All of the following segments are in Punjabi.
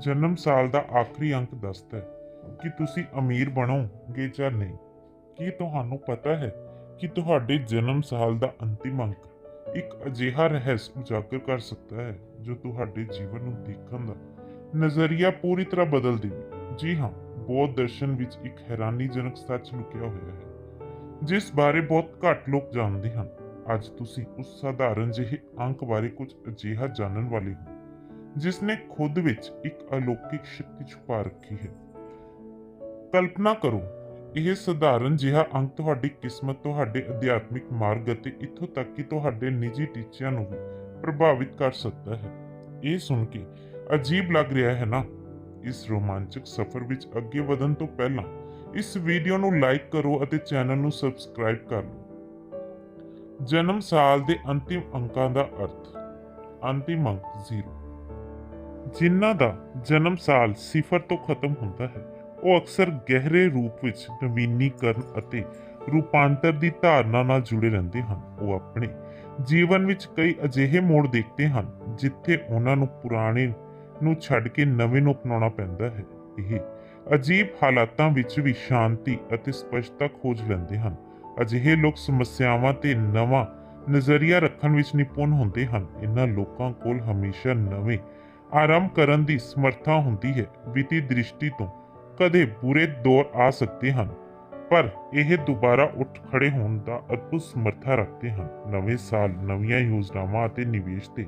ਜਨਮ ਸਾਲ ਦਾ ਆਖਰੀ ਅੰਕ ਦੱਸਦਾ ਹੈ ਕਿ ਤੁਸੀਂ ਅਮੀਰ ਬਣੋਗੇ ਜਾਂ ਨਹੀਂ। ਕੀ ਤੁਹਾਨੂੰ ਪਤਾ ਹੈ ਕਿ ਤੁਹਾਡੇ ਜਨਮ ਸਾਲ ਦਾ ਅੰਤਿਮ ਅੰਕ ਇੱਕ ਅਜਿਹਾ ਰਹੱਸ ਉਜਾਗਰ ਕਰ ਸਕਦਾ ਹੈ ਜੋ ਤੁਹਾਡੇ ਜੀਵਨ ਨੂੰ ਦੇਖਣ ਦਾ ਨਜ਼ਰੀਆ ਪੂਰੀ ਤਰ੍ਹਾਂ ਬਦਲ ਦੇਵੇ? ਜੀ ਹਾਂ, ਬੌਧ ਦਰਸ਼ਨ ਵਿੱਚ ਇੱਕ ਹੈਰਾਨੀਜਨਕ ਸੱਚ ਲੁਕਿਆ ਹੋਇਆ ਹੈ, ਜਿਸ ਬਾਰੇ ਬਹੁਤ ਘੱਟ ਲੋਕ ਜਾਣਦੇ ਹਨ। ਅੱਜ ਤੁਸੀਂ ਉਸ ਸਾਧਾਰਨ ਜਿਹੇ ਅੰਕ ਬਾਰੇ ਕੁਝ ਅਜਿਹਾ ਜਾਣਨ ਵਾਲੇ ਹੋ। ਜਿਸ ਨੇ ਖੁਦ ਵਿੱਚ ਇੱਕ ਅਲੌਕਿਕ ਸ਼ਕਤੀ ਛੁਪਾ ਰੱਖੀ ਹੈ। ਕਲਪਨਾ ਕਰੋ, ਇਹ ਸਧਾਰਨ ਜਿਹਾ ਅੰਕ ਤੁਹਾਡੀ ਕਿਸਮਤ, ਤੁਹਾਡੇ ਅਧਿਆਤਮਿਕ ਮਾਰਗ ਅਤੇ ਇੱਥੋਂ ਤੱਕ ਕਿ ਤੁਹਾਡੇ ਨਿੱਜੀ ਟੀਚਿਆਂ ਨੂੰ ਵੀ ਪ੍ਰਭਾਵਿਤ ਕਰ ਸਕਦਾ ਹੈ। ਇਹ ਸੁਣ ਕੇ ਅਜੀਬ ਲੱਗ ਰਿਹਾ ਹੈ ਨਾ? ਇਸ ਰੋਮਾਂਚਕ ਸਫ਼ਰ ਵਿੱਚ ਅੱਗੇ ਵਧਣ ਤੋਂ ਪਹਿਲਾਂ ਇਸ ਵੀਡੀਓ ਨੂੰ ਲਾਈਕ ਕਰੋ ਅਤੇ ਚੈਨਲ ਨੂੰ ਸਬਸਕ੍ਰਾਈਬ ਕਰ ਲਓ। ਜਨਮ ਸਾਲ ਦੇ ਅੰਤਿਮ ਅੰਕਾਂ ਦਾ ਅਰਥ, ਅੰਤਿਮ ਅੰਕ 0 ਜਿਨ੍ਹਾਂ ਦਾ ਜਨਮ ਸਾਲ ਸਿਫਰ ਤੋਂ ਖਤਮ ਹੁੰਦਾ ਹੈ, ਉਹ ਅਕਸਰ ਗਹਿਰੇ ਰੂਪ ਵਿੱਚ ਨਵੀਨੀਕਰਨ ਅਤੇ ਰੂਪਾਂਤਰ ਦੀ ਧਾਰਨਾ ਨਾਲ ਜੁੜੇ ਰਹਿੰਦੇ ਹਨ। ਉਹ ਆਪਣੇ ਜੀਵਨ ਵਿੱਚ ਕਈ ਅਜਿਹੇ ਮੋੜ ਦੇਖਦੇ ਹਨ, ਜਿੱਥੇ ਉਹਨਾਂ ਨੂੰ ਪੁਰਾਣੇ ਨੂੰ ਛੱਡ ਕੇ ਨਵੇਂ ਨੂੰ ਅਪਣਾਉਣਾ ਪੈਂਦਾ ਹੈ। ਇਹ ਅਜੀਬ ਹਾਲਾਤਾਂ ਵਿੱਚ ਵੀ ਸ਼ਾਂਤੀ ਅਤੇ ਸਪਸ਼ਟਤਾ ਖੋਜ ਲੈਂਦੇ ਹਨ। ਅਜਿਹੇ ਲੋਕ ਸਮੱਸਿਆਵਾਂ ਤੇ ਨਵਾਂ ਨਜ਼ਰੀਆ ਰੱਖਣ ਵਿੱਚ ਨਿਪੁੰਨ ਹੁੰਦੇ ਹਨ। ਇਹਨਾਂ ਲੋਕਾਂ ਕੋਲ ਹਮੇਸ਼ਾ ਨਵੇਂ ਆਰੰਭ ਕਰਨ ਦੀ ਸਮਰੱਥਾ ਹੁੰਦੀ ਹੈ, ਵਿੱਤੀ ਦ੍ਰਿਸ਼ਟੀ ਤੋਂ ਕਦੇ ਬੁਰੇ ਦੌਰ ਆ ਸਕਦੇ ਹਨ, ਪਰ ਇਹ ਦੁਬਾਰਾ ਉੱਠ ਖੜੇ ਹੋਣ ਦਾ ਅਦਭੁਤ ਸਮਰੱਥਾ ਰੱਖਦੇ ਹਨ। ਨਵੇਂ ਸਾਲ, ਨਵੀਆਂ ਯੋਜਨਾਵਾਂ ਅਤੇ ਨਿਵੇਸ਼ ਤੇ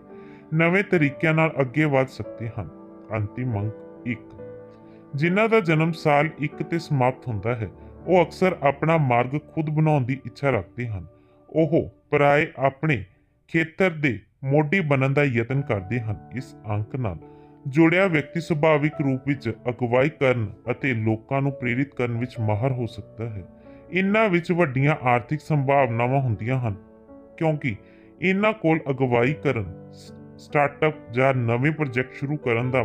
ਨਵੇਂ ਤਰੀਕਿਆਂ ਨਾਲ ਅੱਗੇ ਵਧ ਸਕਦੇ ਹਨ। ਅੰਤਿਮ ਅੰਕ 1 ਜਿਨ੍ਹਾਂ ਦਾ ਜਨਮ ਸਾਲ 1 ਤੇ ਸਮਾਪਤ ਹੁੰਦਾ ਹੈ, ਉਹ ਅਕਸਰ ਆਪਣਾ ਮਾਰਗ ਖੁਦ ਬਣਾਉਣ ਦੀ ਇੱਛਾ ਰੱਖਦੇ ਹਨ। ਉਹ ਪਰਾਏ ਆਪਣੇ ਖੇਤਰ ਦੇ ਮੋਢੀ ਬਣਨ ਦਾ ਯਤਨ ਕਰਦੇ ਹਨ। ਇਸ ਅੰਕ ਨਾਲ ਜੁੜਿਆ ਵਿਅਕਤੀ ਸੁਭਾਵਿਕ ਰੂਪ ਵਿੱਚ ਅਗਵਾਈ ਕਰਨ ਅਤੇ ਲੋਕਾਂ ਨੂੰ ਪ੍ਰੇਰਿਤ ਕਰਨ ਵਿੱਚ ਮਾਹਰ ਹੋ ਸਕਦਾ ਹੈ। ਇਹਨਾਂ ਵਿੱਚ ਵੱਡੀਆਂ ਆਰਥਿਕ ਸੰਭਾਵਨਾਵਾਂ ਹੁੰਦੀਆਂ ਹਨ, ਕਿਉਂਕਿ ਇਹਨਾਂ ਕੋਲ ਅਗਵਾਈ ਕਰਨ ਸਟਾਰਟਅਪ ਜਾਂ ਨਵੇਂ ਪ੍ਰੋਜੈਕਟ ਸ਼ੁਰੂ ਕਰਨ ਦਾ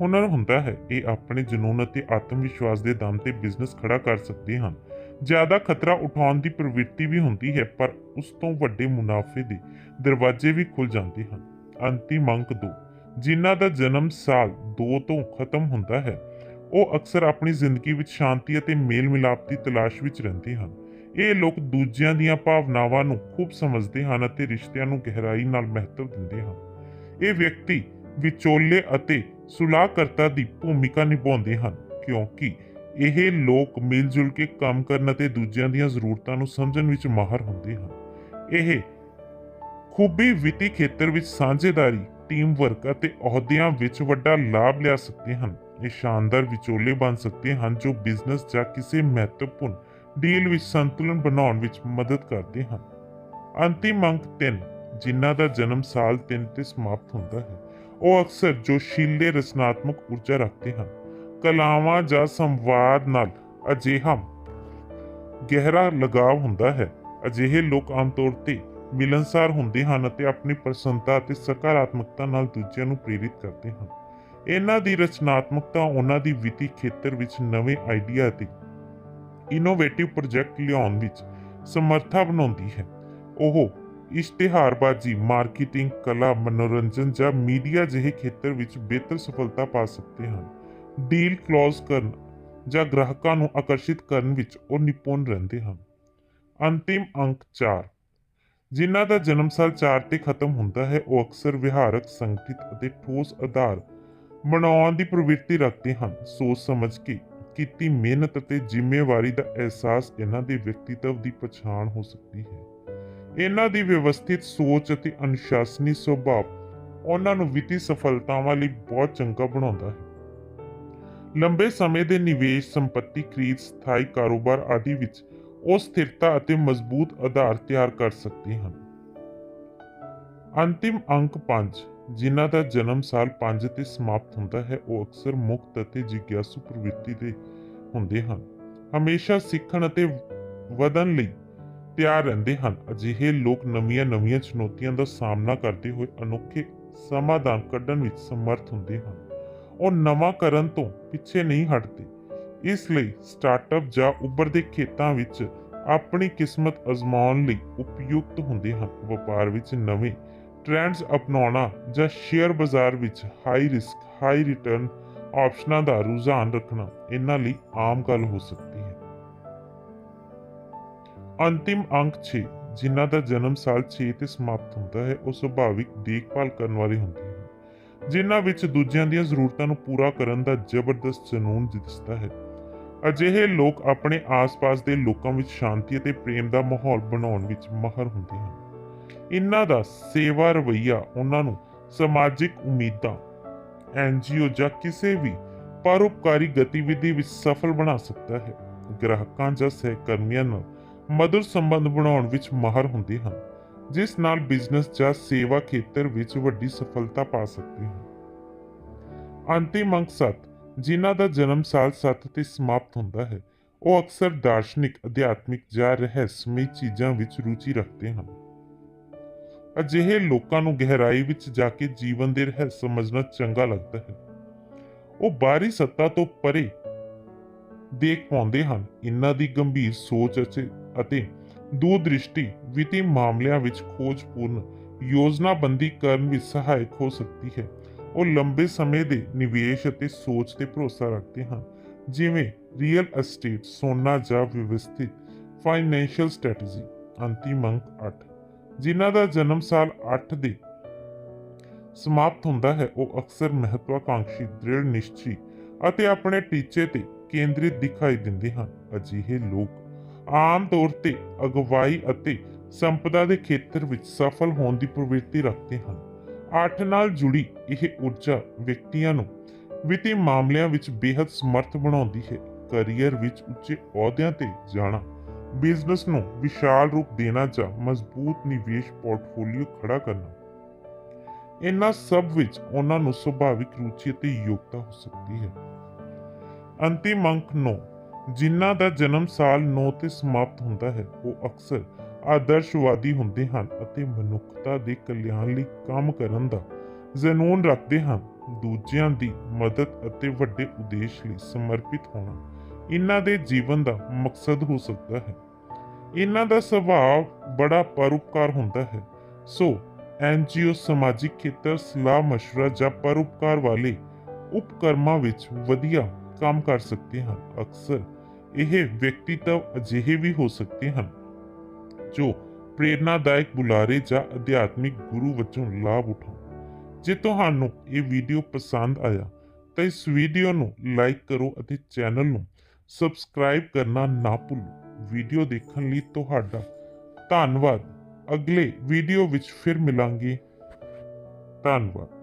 ਹੁਨਰ ਹੁੰਦਾ ਹੈ। ਇਹ ਆਪਣੇ ਜਨੂਨ ਅਤੇ ਆਤਮ ਵਿਸ਼ਵਾਸ ਦੇ ਦਮ ਤੇ ਬਿਜ਼ਨਸ ਖੜਾ ਕਰ ਸਕਦੇ ਹਨ। ਜ਼ਿਆਦਾ ਖਤਰਾ ਉਠਾਉਣ ਦੀ ਪ੍ਰਵਿਰਤੀ ਵੀ ਹੁੰਦੀ ਹੈ, ਪਰ ਉਸ ਤੋਂ ਵੱਡੇ ਮੁਨਾਫੇ ਦੇ ਦਰਵਾਜ਼ੇ ਵੀ ਖੁੱਲ ਜਾਂਦੇ ਹਨ। ਅੰਤਿਮ ਅੰਕ 2 ਜਿਨ੍ਹਾਂ ਦਾ ਜਨਮ ਸਾਲ 2 ਤੋਂ ਖਤਮ ਹੁੰਦਾ ਹੈ, ਉਹ ਅਕਸਰ ਆਪਣੀ ਜ਼ਿੰਦਗੀ ਵਿੱਚ ਸ਼ਾਂਤੀ ਅਤੇ ਮੇਲ ਮਿਲਾਪ ਦੀ ਤਲਾਸ਼ ਵਿੱਚ ਰਹਿੰਦੇ ਹਨ। ਇਹ ਲੋਕ ਦੂਜਿਆਂ ਦੀਆਂ ਭਾਵਨਾਵਾਂ ਨੂੰ ਖੂਬ ਸਮਝਦੇ ਹਨ ਅਤੇ ਰਿਸ਼ਤਿਆਂ ਨੂੰ ਗਹਿਰਾਈ ਨਾਲ ਮਹੱਤਵ ਦਿੰਦੇ ਹਨ। ਇਹ ਵਿਅਕਤੀ ਵਿਚੋਲੇ ਅਤੇ ਸੁਲਾਹਕਰਤਾ ਦੀ ਭੂਮਿਕਾ ਨਿਭਾਉਂਦੇ ਹਨ, ਕਿਉਂਕਿ ਇਹ ਲੋਕ ਮਿਲ ਜੁਲ ਕੇ ਕੰਮ ਕਰਨ ਅਤੇ ਦੂਜਿਆਂ ਦੀਆਂ ਜ਼ਰੂਰਤਾਂ ਨੂੰ ਸਮਝਣ ਵਿੱਚ ਮਾਹਰ ਹੁੰਦੇ ਹਨ। ਇਹ ਖੂਬੀ ਵਿੱਤੀ ਖੇਤਰ ਵਿੱਚ ਸਾਂਝੇਦਾਰੀ ਟੀਮ ਵਰਕ ਅਤੇ ਅਹੁਦਿਆਂ ਵਿੱਚ ਵੱਡਾ ਲਾਭ ਲਿਆ ਸਕਦੇ ਹਨ। ਇਹ ਸ਼ਾਨਦਾਰ ਵਿਚੋਲੇ ਬਣ ਸਕਦੇ ਹਨ ਜੋ ਬਿਜ਼ਨਸ ਜਾਂ ਕਿਸੇ ਮਹੱਤਵਪੂਰਨ ਡੀਲ ਵਿੱਚ ਸੰਤੁਲਨ ਬਣਾਉਣ ਵਿੱਚ ਮਦਦ ਕਰਦੇ ਹਨ। ਅੰਤਿਮ ਅੰਕ 3 ਜਿਨ੍ਹਾਂ ਦਾ ਜਨਮ ਸਾਲ 3 ਤੇ ਸਮਾਪਤ ਹੁੰਦਾ ਹੈ। ਉਹ ਅਕਸਰ ਜੋਸ਼ੀਲੇ ਰਚਨਾਤਮਕ ਊਰਜਾ ਰੱਖਦੇ ਹਨ। ਕਲਾਵਾਂ ਜਾਂ ਸੰਵਾਦ ਨਾਲ ਅਜਿਹਾ ਗਹਿਰਾ ਲਗਾਵ ਹੁੰਦਾ ਹੈ। ਅਜਿਹੇ ਲੋਕ ਆਮ ਤੌਰ ਤੇ ਮਿਲਨਸਾਰ ਹੁੰਦੇ ਹਨ ਅਤੇ ਆਪਣੀ ਪ੍ਰਸੰਨਤਾ ਅਤੇ ਸਕਾਰਾਤਮਕਤਾ ਨਾਲ ਦੂਜਿਆਂ ਨੂੰ ਪ੍ਰੇਰਿਤ ਕਰਦੇ ਹਨ। ਇਹਨਾਂ ਦੀ ਰਚਨਾਤਮਕਤਾ ਉਹਨਾਂ ਦੀ ਵਿੱਤੀ ਖੇਤਰ ਵਿੱਚ ਨਵੇਂ ਆਈਡੀਆ ਅਤੇ ਇਨੋਵੇਟਿਵ ਪ੍ਰੋਜੈਕਟ ਲਿਆਉਣ ਵਿੱਚ ਸਮਰੱਥਾ ਬਣਾਉਂਦੀ ਹੈ। ਉਹ ਇਸ਼ਤਿਹਾਰਬਾਜ਼ੀ, ਮਾਰਕੀਟਿੰਗ, ਕਲਾ, ਮਨੋਰੰਜਨ ਜਾਂ ਮੀਡੀਆ ਜਿਹੇ ਖੇਤਰ ਵਿੱਚ ਬਿਹਤਰ ਸਫਲਤਾ ਪਾ ਸਕਦੇ ਹਨ। ਡੀਲ ਕਲੋਜ਼ ਕਰਨ ਜਾਂ ਗ੍ਰਾਹਕਾਂ ਨੂੰ ਆਕਰਸ਼ਿਤ ਕਰਨ ਵਿੱਚ ਉਹ ਨਿਪੁੰਨ ਰਹਿੰਦੇ ਹਨ। ਅੰਤਿਮ ਅੰਕ 4 ਜਿਨ੍ਹਾਂ ਦਾ ਜਨਮ ਸਾਲ 4 ਤੇ ਖਤਮ ਹੁੰਦਾ ਹੈ, ਉਹ ਅਕਸਰ ਵਿਹਾਰਕ, ਸੰਗਠਿਤ ਅਤੇ ਠੋਸ ਆਧਾਰ ਬਣਾਉਣ ਦੀ ਪ੍ਰਵਿਰਤੀ ਰੱਖਦੇ ਹਨ। ਸੋਚ ਸਮਝ ਕੇ ਕੀਤੀ ਮਿਹਨਤ ਅਤੇ ਜ਼ਿੰਮੇਵਾਰੀ ਦਾ ਅਹਿਸਾਸ ਇਹਨਾਂ ਦੇ ਵਿਅਕਤੀਤਵ ਦੀ ਪਛਾਣ ਹੋ ਸਕਦੀ ਹੈ। ਇਹਨਾਂ ਦੀ ਵਿਵਸਥਿਤ ਸੋਚ ਅਤੇ ਅਨੁਸ਼ਾਸਨੀ ਸੁਭਾਅ ਉਹਨਾਂ ਨੂੰ ਵਿੱਤੀ ਸਫਲਤਾਵਾਂ ਲਈ ਬਹੁਤ ਚੰਗਾ ਬਣਾਉਂਦਾ ਹੈ। ਲੰਬੇ ਸਮੇਂ ਦੇ ਨਿਵੇਸ਼, ਸੰਪਤੀ, ਖਰੀਦ, ਸਥਾਈ ਕਾਰੋਬਾਰ ਆਦਿ ਵਿੱਚ ਉਹ ਸਥਿਰਤਾ ਅਤੇ ਮਜ਼ਬੂਤ ਆਧਾਰ ਤਿਆਰ ਕਰ ਸਕਦੇ ਹਨ। ਅੰਤਿਮ ਅੰਕ 5 ਜਿਨ੍ਹਾਂ ਦਾ ਜਨਮ ਸਾਲ 5 ਤੇ ਸਮਾਪਤ ਹੁੰਦਾ ਹੈ, ਉਹ ਅਕਸਰ ਮੁਕਤ ਅਤੇ ਜਿਗਿਆਸੂ ਪ੍ਰਵਿਰਤੀ ਦੇ ਹੁੰਦੇ ਹਨ। ਹਮੇਸ਼ਾ ਸਿੱਖਣ ਅਤੇ ਵਧਣ ਲਈ ਤਿਆਰ ਰਹਿੰਦੇ ਹਨ। ਅਜਿਹੇ ਲੋਕ ਨਵੀਆਂ-ਨਵੀਆਂ ਚੁਣੌਤੀਆਂ ਦਾ ਸਾਹਮਣਾ ਕਰਦੇ ਹੋਏ ਅਨੋਖੇ ਸਮਾਧਾਨ ਕੱਢਣ ਵਿੱਚ ਸਮਰੱਥ ਹੁੰਦੇ ਹਨ। ਉਹ ਨਵਾਂ ਕਰਨ ਤੋਂ ਪਿੱਛੇ ਨਹੀਂ ਹਟਦੇ। ਇਸ ਲਈ ਸਟਾਰਟਅਪ ਜਾਂ ਉੱਭਰਦੇ ਖੇਤਾਂ ਵਿੱਚ ਆਪਣੀ ਕਿਸਮਤ ਅਜ਼ਮਾਉਣ ਲਈ ਉਪਯੁਕਤ ਹੁੰਦੇ ਹਨ। ਵਪਾਰ ਵਿੱਚ ਨਵੇਂ ਟ੍ਰੈਂਡਸ ਅਪਣਾਉਣਾ ਜਾਂ ਸ਼ੇਅਰ ਬਾਜ਼ਾਰ ਵਿੱਚ ਹਾਈ ਰਿਸਕ ਹਾਈ ਰਿਟਰਨ ਆਪਸ਼ਨਾਂ ਦਾ ਰੁਝਾਨ ਰੱਖਣਾ ਇਹਨਾਂ ਲਈ ਆਮ ਗੱਲ ਹੋ ਸਕਦੀ ਹੈ। ਅੰਤਿਮ ਅੰਕ 6 ਜਿਨ੍ਹਾਂ ਦਾ ਜਨਮ ਸਾਲ 6 ਤੇ ਸਮਾਪਤ ਹੁੰਦਾ ਹੈ, ਉਹ ਸੁਭਾਵਿਕ ਦੇਖਭਾਲ ਕਰਨ ਵਾਲੇ ਹੁੰਦੇ ਜਿਨ੍ਹਾਂ ਵਿੱਚ ਦੂਜਿਆਂ ਦੀਆਂ ਜ਼ਰੂਰਤਾਂ ਨੂੰ ਪੂਰਾ ਕਰਨ ਦਾ ਜ਼ਬਰਦਸਤ ਜਨੂਨ ਦਿਸਦਾ ਹੈ। ਅਜਿਹੇ ਲੋਕ ਆਪਣੇ ਆਸ-ਪਾਸ ਦੇ ਲੋਕਾਂ ਵਿੱਚ ਸ਼ਾਂਤੀ ਅਤੇ ਪ੍ਰੇਮ ਦਾ ਮਾਹੌਲ ਬਣਾਉਣ ਵਿੱਚ ਮਾਹਰ ਹੁੰਦੇ ਹਨ। ਇਹਨਾਂ ਦਾ ਸੇਵਾ ਰਵੱਈਆ ਉਹਨਾਂ ਨੂੰ ਸਮਾਜਿਕ ਉਮੀਦਾਂ ਐਨਜੀਓ ਜਾਂ ਕਿਸੇ ਵੀ ਪਰਉਪਕਾਰੀ ਗਤੀਵਿਧੀ ਵਿੱਚ ਸਫਲ ਬਣਾ ਸਕਦਾ ਹੈ। ਗ੍ਰਾਹਕਾਂ ਜਾਂ ਸਹਿਕਰਮੀਆਂ ਨਾਲ ਮਧੁਰ ਸੰਬੰਧ ਬਣਾਉਣ ਵਿੱਚ ਮਾਹਰ ਹੁੰਦੇ ਹਨ। ਜਿਸ ਨਾਲ ਬਿਜ਼ਨਸ ਜਾਂ ਸੇਵਾ ਖੇਤਰ ਵਿੱਚ ਵੱਡੀ ਸਫਲਤਾ ਪਾ ਸਕਦੇ ਹਨ ਅੰਤਿਮ ਅੰਕ 7 ਜਿਨ੍ਹਾਂ ਦਾ ਜਨਮ ਸਾਲ 7 ਤੇ ਸਮਾਪਤ ਹੁੰਦਾ ਹੈ, ਉਹ ਅਕਸਰ ਦਾਰਸ਼ਨਿਕ, ਅਧਿਆਤਮਿਕ ਜਾਂ ਰਹੱਸਮਈ ਚੀਜ਼ਾਂ ਵਿੱਚ ਰੁਚੀ ਰੱਖਦੇ ਹਨ। ਅਜਿਹੇ ਲੋਕਾਂ ਨੂੰ ਗਹਿਰਾਈ ਵਿੱਚ ਜਾ ਕੇ ਜੀਵਨ ਦੇ ਰਹੱਸ ਸਮਝਣਾ ਚੰਗਾ ਲੱਗਦਾ ਹੈ। ਉਹ ਬਾਹਰੀ ਸੱਤਾ ਤੋਂ ਪਰੇ ਦੇਖ ਪਾਉਂਦੇ ਹਨ। ਇਹਨਾਂ ਦੀ ਗੰਭੀਰ ਸੋਚ ਅਤੇ ਅਤੇ ਦੂਰਦ੍ਰਿਸ਼ਟੀ ਵਿੱਤੀ ਮਾਮਲਿਆਂ ਵਿੱਚ ਖੋਜਪੂਰਨ ਯੋਜਨਾਬੰਦੀ ਕਰਨ ਵਿੱਚ ਸਹਾਇਕ ਹੋ ਸਕਦੀ ਹੈ। ਉਹ ਲੰਬੇ ਸਮੇਂ ਦੇ ਨਿਵੇਸ਼ ਅਤੇ ਸੋਚ ਤੇ ਭਰੋਸਾ ਰੱਖਦੇ ਹਨ, ਜਿਵੇਂ ਰੀਅਲ ਅਸਟੇਟ ਸੋਨਾ ਜਾਂ ਵਿਵਸਥਿਤ ਫਾਈਨੈਂਸ਼ੀਅਲ ਸਟ੍ਰੈਟਜੀ ਅੰਤਿਮ ਅੰਕ 8 ਜਿਨ੍ਹਾਂ ਦਾ ਜਨਮ ਸਾਲ 8 ਦੇ ਸਮਾਪਤ ਹੁੰਦਾ ਹੈ, ਉਹ ਅਕਸਰ ਮਹੱਤਵਾਕਾਂਖੀ ਦ੍ਰਿੜ ਨਿਸ਼ਚੀ ਅਤੇ ਆਪਣੇ ਟੀਚੇ ਤੇ ਕੇਂਦਰਿਤ ਦਿਖਾਈ ਦਿੰਦੇ ਹਨ। ਅਜਿਹੇ ਲੋਕ ਆਮ ਤੌਰ ਤੇ ਅਗਵਾਈ ਅਤੇ ਸੰਪਦਾ ਦੇ ਖੇਤਰ ਵਿੱਚ ਸਫਲ ਹੋਣ ਦੀ ਪ੍ਰਵਿਰਤੀ ਰੱਖਦੇ ਹਨ। ਅੱਠ ਨਾਲ ਜੁੜੀ ਇਹ ਊਰਜਾ ਵਿਅਕਤੀਆਂ ਨੂੰ ਵਿੱਤੀ ਮਾਮਲਿਆਂ ਵਿੱਚ ਬੇहद ਸਮਰਥ ਬਣਾਉਂਦੀ ਹੈ। ਕੈਰੀਅਰ ਵਿੱਚ ਉੱਚੇ ਅਹੁਦਿਆਂ ਤੇ ਜਾਣਾ, ਬਿਜ਼ਨਸ ਨੂੰ ਵਿਸ਼ਾਲ ਰੂਪ ਦੇਣਾ ਜਾਂ ਮਜ਼ਬੂਤ ਨਿਵੇਸ਼ ਪੋਰਟਫੋਲੀਓ ਖੜਾ ਕਰਨਾ। ਇਹਨਾਂ ਸਭ ਵਿੱਚ ਉਹਨਾਂ ਨੂੰ ਸੁਭਾਵਿਕ ਰੁਚੀ ਅਤੇ ਯੋਗਤਾ ਹੋ ਸਕਦੀ ਹੈ। ਅੰਤਿਮ ਅੰਕ 9 ਜਿਨ੍ਹਾਂ ਦਾ ਜਨਮ ਸਾਲ 9 ਤੇ ਸਮਾਪਤ ਹੁੰਦਾ ਹੈ ਉਹ ਅਕਸਰ ਆਦਰਸ਼ਵਾਦੀ ਹੁੰਦੇ ਹਨ ਅਤੇ ਮਨੁੱਖਤਾ ਦੇ ਕਲਿਆਣ ਲਈ ਕੰਮ ਕਰਨ ਦਾ ਜਨੂਨ ਰੱਖਦੇ ਹਨ ਦੂਜਿਆਂ ਦੀ ਮਦਦ ਅਤੇ ਵੱਡੇ ਉਦੇਸ਼ ਲਈ ਸਮਰਪਿਤ ਹੋਣਾ ਇਹਨਾਂ ਦੇ ਜੀਵਨ ਦਾ ਮਕਸਦ ਹੋ ਸਕਦਾ ਹੈ ਇਹਨਾਂ ਦਾ ਸੁਭਾਅ ਬੜਾ ਪਰਉਪਕਾਰ ਹੁੰਦਾ ਹੈ ਸੋ ਐਨਜੀਓ ਸਮਾਜਿਕ ਖੇਤਰ ਸਲਾਹ مشورہ ਜਾਂ ਪਰਉਪਕਾਰ ਵਾਲੇ ਉਪਕਰਮਾਂ ਵਿੱਚ ਵਧੀਆ ਕੰਮ ਕਰ ਸਕਦੇ ਹਨ ਅਕਸਰ ਇਹ ਵਿਅਕਤੀਤਵ ਅਜਿਹੇ ਵੀ ਹੋ ਸਕਦੇ ਹਨ, ਜੋ ਪ੍ਰੇਰਨਾਦਾਇਕ ਬੁਲਾਰੇ ਜਾਂ ਅਧਿਆਤਮਿਕ ਗੁਰੂ ਵਜੋਂ ਲਾਭ ਉਠਾਉਣ। ਜੇ ਤੁਹਾਨੂੰ ਇਹ ਵੀਡੀਓ ਪਸੰਦ ਆਇਆ, ਤਾਂ ਇਸ ਵੀਡੀਓ ਨੂੰ ਲਾਈਕ ਕਰੋ ਅਤੇ ਚੈਨਲ ਨੂੰ ਸਬਸਕ੍ਰਾਈਬ ਕਰਨਾ ਨਾ ਭੁੱਲੋ। ਵੀਡੀਓ ਦੇਖਣ ਲਈ ਤੁਹਾਡਾ ਧੰਨਵਾਦ। ਅਗਲੇ ਵੀਡੀਓ ਵਿੱਚ ਫਿਰ ਮਿਲਾਂਗੇ। ਧੰਨਵਾਦ।